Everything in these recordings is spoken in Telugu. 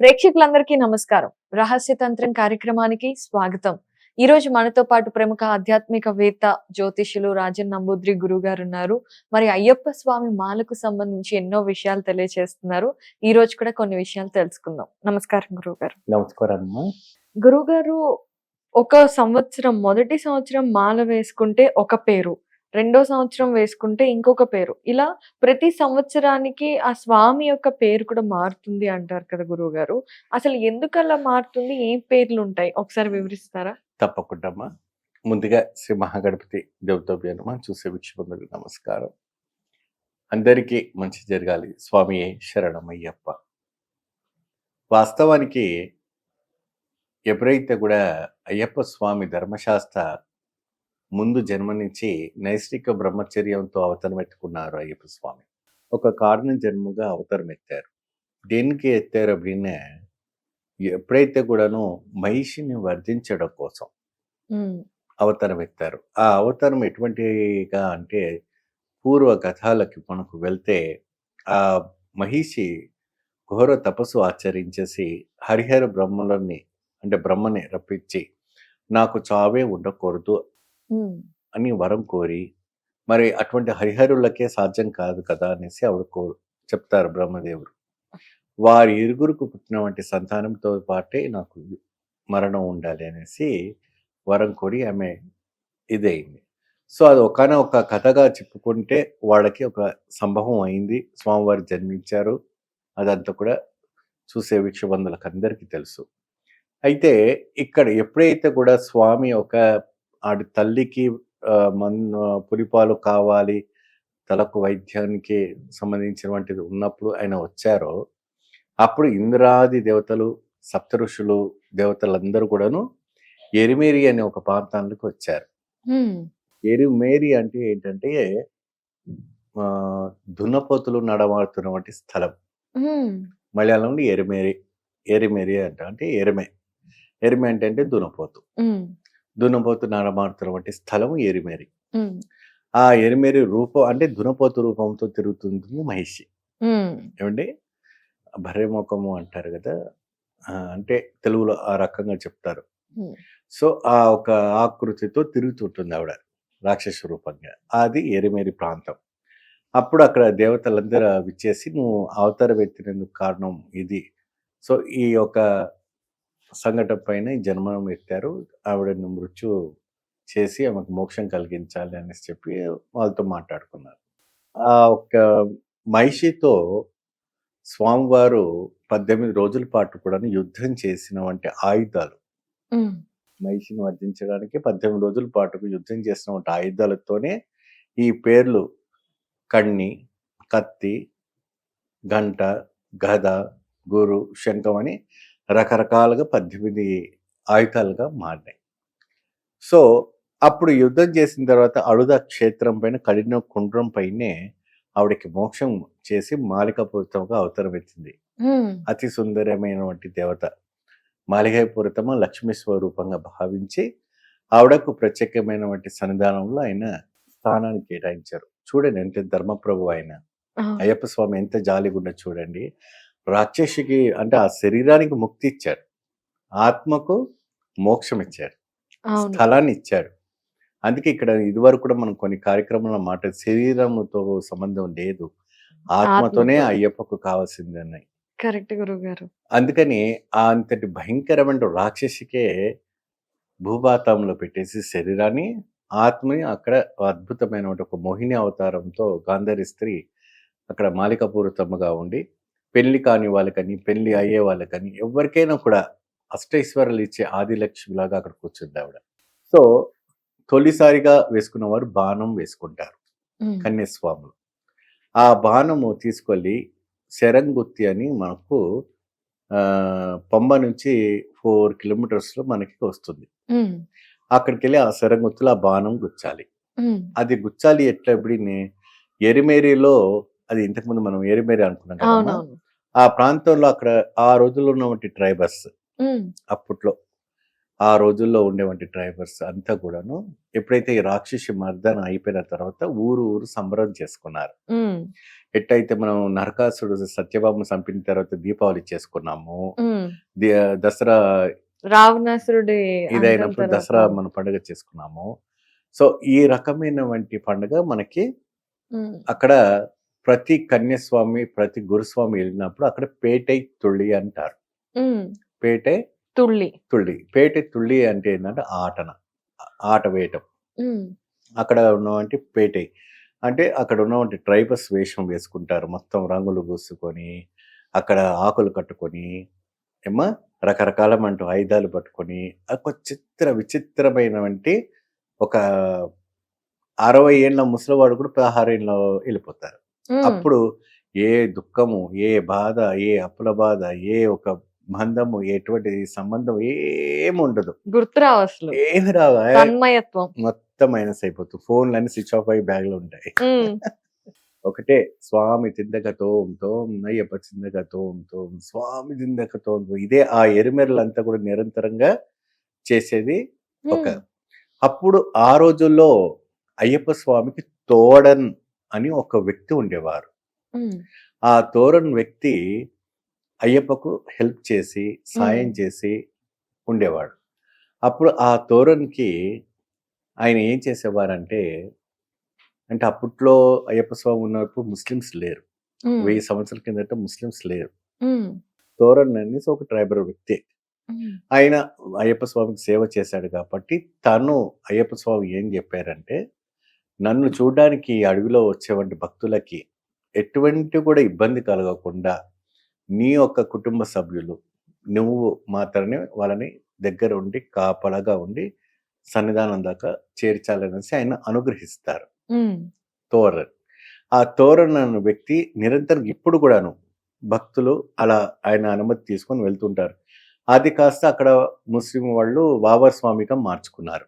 ప్రేక్షకులందరికీ నమస్కారం. రహస్య తంత్రం కార్యక్రమానికి స్వాగతం. ఈ రోజు మనతో పాటు ప్రముఖ ఆధ్యాత్మికవేత్త జ్యోతిష్యులు రాజన్ నంబూద్రి గురువు గారు ఉన్నారు. మరి అయ్యప్ప స్వామి మాలకు సంబంధించి ఎన్నో విషయాలు తెలియజేస్తున్నారు ఈ రోజు కూడా కొన్ని విషయాలు తెలుసుకుందాం. నమస్కారం గురువు గారు. నమస్కారం గురువు గారు ఒక సంవత్సరం మొదటి సంవత్సరం మాల వేసుకుంటే ఒక పేరు. రెండో సంవత్సరం వేసుకుంటే ఇంకొక పేరు. ఇలా ప్రతి సంవత్సరానికి ఆ స్వామి యొక్క పేరు కూడా మారుతుంది అంటారు కదా గురువు గారు అసలు ఎందుకు అలా మారుతుంది? ఏం పేర్లు ఉంటాయి ఒకసారి వివరిస్తారా? తప్పకుండా అమ్మా. ముందుగా శ్రీ మహాగణపతి దేవతోభ్యనమా చూసే వీక్షకులకు నమస్కారం. అందరికీ మంచి జరగాలి. స్వామి శరణమయ్యప్ప. వాస్తవానికి ఎప్పుడైతే కూడా అయ్యప్ప స్వామి ధర్మశాస్త్ర ముందు జన్మనించి నైష్టిక బ్రహ్మచర్యంతో అవతరం ఎత్తుకున్నారు అయ్యప్ప స్వామి. ఒక కారణం జన్మగా అవతారం ఎత్తారు. దేనికి ఎత్తారు అప్పుడినే ఎప్పుడైతే కూడాను మహిషిని వర్ధించడం కోసం అవతారం ఎత్తారు. ఆ అవతారం ఎటువంటిగా అంటే పూర్వ కథలకి మనకు వెళ్తే ఆ మహిషి ఘోర తపస్సు ఆచరించేసి హరిహర బ్రహ్మలని అంటే బ్రహ్మని రప్పించి నాకు చావే ఉండకూడదు అని వరం కోరి మరి అటువంటి హరిహరులకే సాధ్యం కాదు కదా అనేసి ఆవిడ కో చెప్తారు బ్రహ్మదేవుడు. వారి ఇరుగురుకు పుట్టినటువంటి సంతానంతో పాటే నాకు మరణం ఉండాలి అనేసి వరం కోరి ఆమె ఇదైంది సో అది ఒకన ఒక కథగా చెప్పుకుంటే వాళ్ళకి ఒక సంభవం అయింది. స్వామివారు జన్మించారు. అదంతా కూడా చూసే వీక్షబంధులకు అందరికీ తెలుసు. అయితే ఇక్కడ ఎప్పుడైతే కూడా స్వామి ఒక ఆడి తల్లికి మన్ పులిపాలు కావాలి తలకు వైద్యానికి సంబంధించినటువంటిది ఉన్నప్పుడు ఆయన వచ్చారో అప్పుడు ఇంద్రాది దేవతలు సప్త ఋషులు దేవతలందరూ కూడాను ఎరిమేరి అనే ఒక ప్రాంతానికి వచ్చారు. ఎరిమేరి అంటే ఏంటంటే దున్నపోతులు నడమాడుతున్నటువంటి స్థలం. మలయాళంలో ఎరిమేరి ఎరిమేరి అంట అంటే ఎరిమే. ఎరిమే అంటే అంటే దున్నపోతు ఉమ్, దున్నపోతు నడమాడుతున్నటువంటి స్థలం ఎరిమేరి ఆ ఎరిమేరి రూపం అంటే దునపోతు రూపంతో తిరుగుతుంది మహిషి. ఏమండి? భర్యముఖము అంటారు కదా అంటే తెలుగులో ఆ రకంగా చెప్తారు. సో ఆ ఒక ఆకృతితో తిరుగుతుంటుంది ఆవిడ రాక్షస రూపంగా. అది ఎరిమేరి ప్రాంతం. అప్పుడు అక్కడ దేవతలందరూ విచ్చేసి నువ్వు అవతారం ఎత్తినందుకు కారణం ఇది. సో ఈ యొక్క సంఘటన పైన ఈ జన్మం ఎత్తారు ఆవిడని మృత్యు చేసి ఆమెకు మోక్షం కలిగించాలి అనేసి చెప్పి వాళ్ళతో మాట్లాడుకున్నారు. ఆ ఒక మహిషితో స్వామివారు పద్దెనిమిది రోజుల పాటు కూడా యుద్ధం చేసిన వంటి ఆయుధాలు మహిషిని వర్ధించడానికి పద్దెనిమిది రోజుల పాటు యుద్ధం చేసిన వంటి ఆయుధాలతోనే ఈ పేర్లు కన్ని కత్తి గంట గద గురు శంఖం అని రకరకాలుగా పద్దెనిమిది ఆయుధాలుగా మారినాయి. సో అప్పుడు యుద్ధం చేసిన తర్వాత అడుద క్షేత్రం పైన కడిన కుండ్రం పైనే ఆవిడకి మోక్షం చేసి మాలికాపూరితంగా అవతారం ఎత్తింది ఉమ్, అతి సుందరమైనటువంటి దేవత. మాలికాపురతమ లక్ష్మీ స్వరూపంగా భావించి ఆవిడకు ప్రత్యేకమైనటువంటి సన్నిధానంలో ఆయన స్థానాన్ని కేటాయించారు. చూడండి ఎంత ధర్మప్రభు ఆయన అయ్యప్ప స్వామి ఎంత జాలిగుండ చూడండి. రాక్షసికి అంటే ఆ శరీరానికి ముక్తి ఇచ్చాడు. ఆత్మకు మోక్షం ఇచ్చాడు. స్థలాన్ని ఇచ్చాడు. అందుకే ఇక్కడ ఇదివరకు కూడా మనం కొన్ని కార్యక్రమాల మాట శరీరంతో సంబంధం లేదు. ఆత్మతోనే ఆత్మతో. అయ్యప్పకు కావాల్సింది అన్నాయి కరెక్ట్ గురువు గారు అందుకని ఆ అంతటి భయంకరమైన రాక్షసికే భూభాతంలో పెట్టేసి శరీరాన్ని ఆత్మని అక్కడ అద్భుతమైన ఒక మోహిని అవతారంతో గాంధారి స్త్రీ అక్కడ మాలికపూరితముగా ఉండి పెళ్ళి కాని వాళ్ళకని పెళ్ళి అయ్యే వాళ్ళకని ఎవరికైనా కూడా అష్టైశ్వర్యాలు ఇచ్చే ఆదిలక్ష్మిలాగా అక్కడ కూర్చుంది ఆవిడ. సో తొలిసారిగా వేసుకున్న వారు బాణం వేసుకుంటారు కన్యస్వాములు. ఆ బాణము తీసుకెళ్ళి శరంగుత్తి అని మనకు ఆ, పంబ నుంచి ఫోర్ కిలోమీటర్స్లో మనకి వస్తుంది. అక్కడికి వెళ్ళి ఆ శరంగుత్తులో ఆ బాణం గుచ్చాలి. అది గుచ్చాలి ఎట్లా ఎప్పుడు ఎరిమేరిలో అది ఇంతకుముందు మనం ఎరిమేరి అనుకున్నాం కదా ఆ ప్రాంతంలో అక్కడ ఆ రోజుల్లో ఉన్నటువంటి ట్రైబర్స్ అప్పట్లో ఆ రోజుల్లో ఉండేవంటి డ్రైవర్స్ అంతా కూడాను ఎప్పుడైతే ఈ రాక్షసి మర్దన అయిపోయిన తర్వాత ఊరు ఊరు సంబరం చేసుకున్నారు. ఎట్టయితే మనం నరకాసుడు సత్యభామ చంపిన తర్వాత దీపావళి చేసుకున్నాము దసరా రావణాసురుడి ఇదైనప్పుడు. దసరా మన పండుగ చేసుకున్నాము సో ఈ రకమైనటువంటి పండుగ మనకి. అక్కడ ప్రతి కన్యస్వామి ప్రతి గురుస్వామి వెళ్ళినప్పుడు అక్కడ పేటై తుళ్ళి అంటారు. పేటై తుళ్ళి. తుళ్ళి పేటై తుళ్ళి అంటే ఏంటంటే ఆటన ఆట వేయటం. అక్కడ ఉన్నవంటి పేటై అంటే అక్కడ ఉన్నవంటి ట్రైబల్స్ వేషం వేసుకుంటారు మొత్తం రంగులు పూసుకొని అక్కడ ఆకులు కట్టుకొని ఏమా రకరకాలమంటూ ఆయుధాలు పట్టుకొని ఒక చిత్ర విచిత్రమైనవంటి ఒక అరవై ఏళ్ళ ముసలివాడు కూడా పదహారు ఏళ్ళ వెళ్ళిపోతారు. అప్పుడు ఏ దుఃఖము ఏ బాధ ఏ అప్పుల బాధ ఏ ఒక బంధము ఎటువంటి సంబంధం ఏమి ఉండదు గుర్తురావు అసలు. ఏమి రావు ఏ, తన్మయత్వం. మొత్తం మైనస్ అయిపోతుంది ఫోన్లన్నీ స్విచ్ ఆఫ్ అయ్యి బ్యాగ్లో ఉంటాయి. ఒకటే స్వామి తిందక తోం తోం నయ్యప్ప చిందక తోం తోం స్వామి తిందక తోం తోం. ఇదే ఆ ఎరిమెరలంతా కూడా నిరంతరంగా చేసేది ఒక. అప్పుడు ఆ రోజుల్లో అయ్యప్ప స్వామికి తోడన్ అని ఒక వ్యక్తి ఉండేవారు. ఆ తోరన్ వ్యక్తి అయ్యప్పకు హెల్ప్ చేసి సాయం. చేసి ఉండేవాడు అప్పుడు ఆ తోరన్కి ఆయన ఏం చేసేవారంటే అంటే అప్పట్లో అయ్యప్ప స్వామి ఉన్నప్పుడు ముస్లిమ్స్ లేరు. వెయ్యి సంవత్సరాల కిందట ముస్లిమ్స్ లేరు. తోరన్ అనేసి ఒక ట్రైబల్ వ్యక్తి. ఆయన అయ్యప్ప స్వామికి సేవ చేశాడు కాబట్టి తను అయ్యప్ప స్వామి ఏం చెప్పారంటే నన్ను చూడడానికి ఈ అడవిలో వచ్చేవంటి భక్తులకి ఎటువంటి కూడా ఇబ్బంది కలగకుండా నీ యొక్క కుటుంబ సభ్యులు నువ్వు మాత్రమే వాళ్ళని దగ్గర ఉండి కాపలాగా ఉండి సన్నిధానం దాకా చేర్చాలనేసి ఆయన అనుగ్రహిస్తారు. తోరన్. ఆ తోరన్ అన్న వ్యక్తి నిరంతరం ఇప్పుడు కూడాను భక్తులు అలా ఆయన అనుమతి తీసుకొని వెళ్తుంటారు. అది కాస్త అక్కడ ముస్లిం వాళ్ళు వావర్ స్వామిగా మార్చుకున్నారు.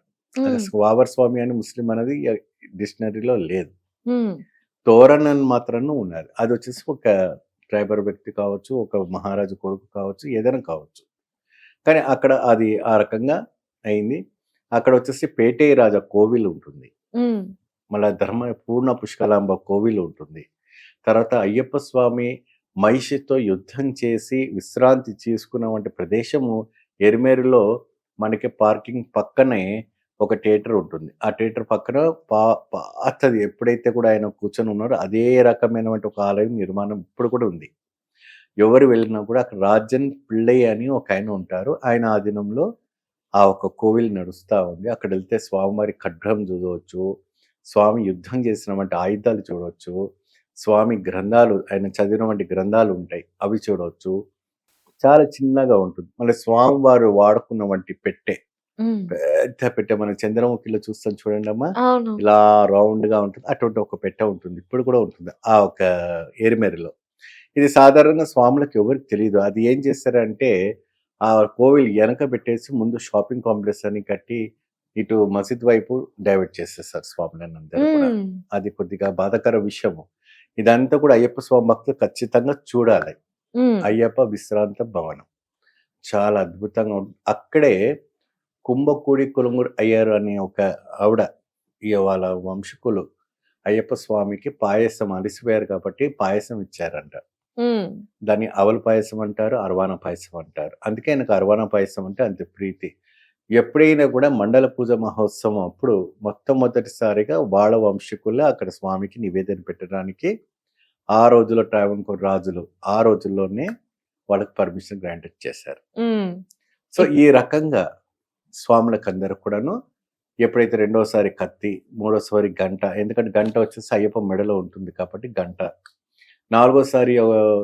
వావర్ స్వామి అని ముస్లిం అనేది డిక్షనరీలో లేదు. తోరన్ అని మాత్రం ఉన్నది. అది వచ్చేసి ఒక ట్రైబల్ వ్యక్తి కావచ్చు ఒక మహారాజు కొడుకు కావచ్చు ఏదైనా కావచ్చు. కానీ అక్కడ అది ఆ రకంగా అయింది. అక్కడ వచ్చేసి పేటే రాజా కోవిల్ ఉంటుంది. మళ్ళా ధర్మ పూర్ణ పుష్కలాంబ కోవిల్ ఉంటుంది. తర్వాత అయ్యప్ప స్వామి మహిషితో యుద్ధం చేసి విశ్రాంతి తీసుకున్న వంటి ప్రదేశము ఎరిమేరులో మనకి పార్కింగ్ పక్కనే ఒక థియేటర్ ఉంటుంది. ఆ థియేటర్ పక్కన పా పాతది ఎప్పుడైతే కూడా ఆయన కూర్చొని ఉన్నారో అదే రకమైనటువంటి ఒక ఆలయం నిర్మాణం ఇప్పుడు కూడా ఉంది. ఎవరు వెళ్ళినా కూడా అక్కడ రాజన్ పిళ్ళయ్య అని ఒక ఆయన ఉంటారు. ఆయన ఆధీనంలో ఆ ఒక కోవిల్ నడుస్తూ ఉంది. అక్కడ వెళ్తే స్వామివారి ఖడ్గం చూడవచ్చు. స్వామి యుద్ధం చేసినటువంటి ఆయుధాలు చూడవచ్చు. స్వామి గ్రంథాలు ఆయన చదివినటువంటి గ్రంథాలు ఉంటాయి. అవి చూడవచ్చు. చాలా చిన్నగా ఉంటుంది. మళ్ళీ స్వామివారు వాడుకున్న వంటి పెట్టె పెద్ద పెట్టె మన చంద్రముఖిలో చూస్తాం చూడండి అమ్మా. అవును. ఇలా రౌండ్గా ఉంటుంది. అటువంటి ఒక పెట్టె ఉంటుంది. ఇప్పుడు కూడా ఉంటుంది. ఆ ఒక ఏరిమెరిలో. ఇది సాధారణంగా స్వాములకు ఎవరికి తెలియదు అది ఏం చేస్తారంటే ఆ కోవిల్ వెనక పెట్టేసి ముందు షాపింగ్ కాంప్లెక్స్ అని కట్టి ఇటు మసీద్ వైపు డైవర్ట్ చేసేస్తారు స్వాములను అందరూ కూడా. అది కొద్దిగా బాధాకర విషయము. ఇదంతా కూడా అయ్యప్ప స్వామి భక్తులు ఖచ్చితంగా చూడాలి. అయ్యప్ప విశ్రాంత భవనం. చాలా అద్భుతంగా ఉంటుంది అక్కడే కుంభకూడి కులంగుడు అయ్యారు అనే ఒక ఆవిడ వాళ్ళ వంశకులు అయ్యప్ప స్వామికి పాయసం అలిసిపోయారు కాబట్టి పాయసం ఇచ్చారంట. దాన్ని అవల పాయసం అంటారు అరవాన పాయసం అంటారు అందుకే ఆయనకు అరవాన పాయసం అంటే అంత ప్రీతి ఎప్పుడైనా కూడా మండల పూజ మహోత్సవం అప్పుడు మొట్టమొదటిసారిగా వాళ్ళ వంశకులే అక్కడ స్వామికి నివేదన పెట్టడానికి ఆ రోజుల్లో ట్రావెన్కోర్ రాజులు ఆ రోజుల్లోనే వాళ్ళకి పర్మిషన్ గ్రాంటెడ్ చేశారు. సో ఈ రకంగా స్వాములకు అందరూ కూడాను ఎప్పుడైతే రెండోసారి కత్తి మూడోసారి గంట ఎందుకంటే గంట వచ్చేసి అయ్యప్ప మెడలో ఉంటుంది కాబట్టి గంట. నాలుగోసారి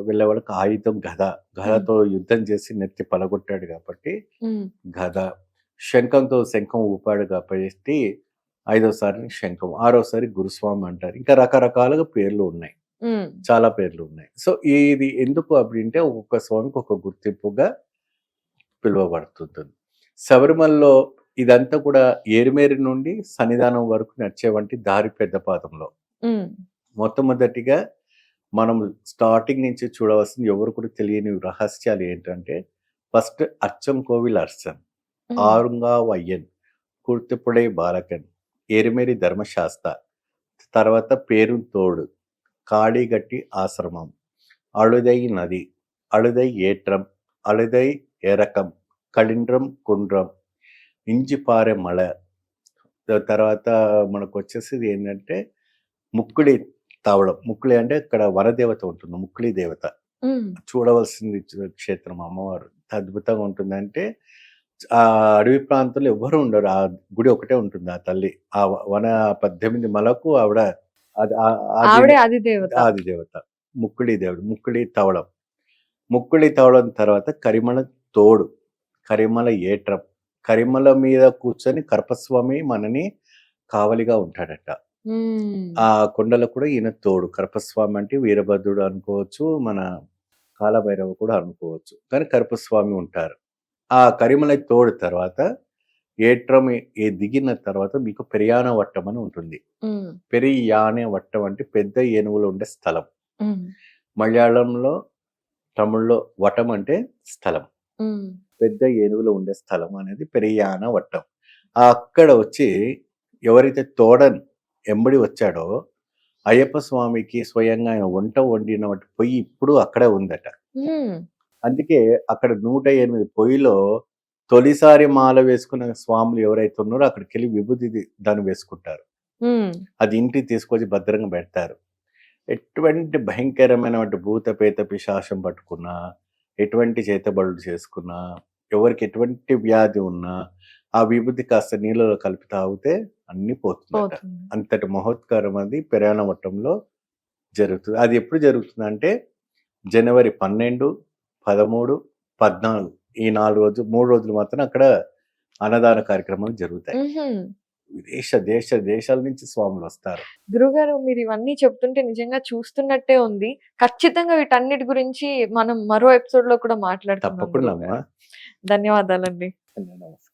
వెళ్ళే వాళ్ళకి ఆయుధం గద గదతో యుద్ధం చేసి నెత్తి పలగొట్టాడు కాబట్టి. గద. శంఖంతో శంఖం ఊపాడు కాబట్టి ఐదోసారి శంఖం ఆరోసారి గురుస్వామి అంటారు. ఇంకా రకరకాలుగా పేర్లు ఉన్నాయి. చాలా పేర్లు ఉన్నాయి. సో ఇది ఎందుకు అంటే ఒక్కొక్క స్వామికి ఒక గుర్తింపుగా పిలువబడుతుంటుంది. శబరిమలలో ఇదంతా కూడా ఏరుమేరి నుండి సన్నిధానం వరకు నడిచేవంటి దారి పెద్ద పాదంలో. మొట్టమొదటిగా మనం స్టార్టింగ్ నుంచి చూడవలసిన ఎవరు కూడా తెలియని రహస్యాలు ఏంటంటే ఫస్ట్ అచ్చం కోవిల్ అర్సన్ ఆరుంగా వయ్యన్ కుర్తిపుడై బాలకన్ ఏరిమేరి ధర్మశాస్త్ర తర్వాత పేరు తోడు కాళీగట్టి ఆశ్రమం అళుదై నది అళుదై ఏట్రం అళుదై ఎరకం కళిండ్రం కుండ్రం ఇంజిపారె మల. త- తర్వాత మనకు వచ్చేసి ఏంటంటే ముక్కుడి తావడం. ముక్కుడి అంటే ఇక్కడ వరదేవత ఉంటుంది ముక్కుడి దేవత. చూడవలసింది క్షేత్రం అమ్మవారు. అద్భుతంగా ఉంటుందంటే ఆ అడవి ప్రాంతంలో ఎవ్వరు ఉండరు. ఆ గుడి ఒకటే ఉంటుంది ఆ తల్లి. ఆ వన పద్దెనిమిది మలకు ఆవిడ ఆది- దేవత ముక్కుడి దేవుడు ముక్కుడి తవడం. ముక్కుడి తవడం తర్వాత కరిమల తోడు. కరిమల ఏట్రం కరిమల మీద కూర్చొని కరపస్వామి మనని కావలిగా ఉంటాడట. ఆ కొండలో కూడా ఈయన తోడు కరపస్వామి అంటే వీరభద్రుడు అనుకోవచ్చు మన కాలభైరవ కూడా అనుకోవచ్చు కానీ కరపస్వామి ఉంటారు ఆ కరిమల తోడు తర్వాత ఏట్రం ఏ దిగిన తర్వాత మీకు పెరియాన వట్టం అని ఉంటుంది. పెరియానే వట్టం అంటే పెద్ద ఏనుగులు ఉండే స్థలం. మలయాళంలో తమిళ్ళో వటం అంటే స్థలం. పెద్ద ఏనుగులు ఉండే స్థలం అనేది పెరియాన వట్టం. ఆ అక్కడ వచ్చి ఎవరైతే తోడన్ ఎంబడి వచ్చాడో అయ్యప్ప స్వామికి స్వయంగా ఆయన వంట వండిన పొయ్యి ఇప్పుడు అక్కడే ఉందట. అందుకే అక్కడ నూట ఎనిమిది పొయ్యిలో తొలిసారి మాల వేసుకున్న స్వాములు ఎవరైతే ఉన్నారో అక్కడికి వెళ్ళి విభూతి దాన్ని వేసుకుంటారు. అది ఇంటికి తీసుకొచ్చి భద్రంగా పెడతారు. ఎటువంటి భయంకరమైనటువంటి భూత పేత పిశాచం పట్టుకున్నా ఎటువంటి చేతబడులు చేసుకున్నా ఎవరికి ఎటువంటి వ్యాధి ఉన్నా ఆ విభూతి కాస్త నీళ్ళలో కలిపి తాగితే అన్ని పోతుందట పోతుంది. అంతటి మహోత్కారం అది మట్టంలో జరుగుతుంది అది ఎప్పుడు జరుగుతుంది అంటే జనవరి పన్నెండు పదమూడు పద్నాలుగు ఈ నాలుగు రోజులు మూడు రోజులు మాత్రం అక్కడ అన్నదాన కార్యక్రమాలు జరుగుతాయి. దేశ దేశ దేశాల నుంచి స్వాములు వస్తారు గురుగారు మీరు ఇవన్నీ చెప్తుంటే నిజంగా చూస్తున్నట్టే ఉంది. ఖచ్చితంగా వీటన్నిటి గురించి మనం మరో ఎపిసోడ్‌లో కూడా మాట్లాడుకుందాం తప్పకుండా ధన్యవాదాలండి. నమస్కారం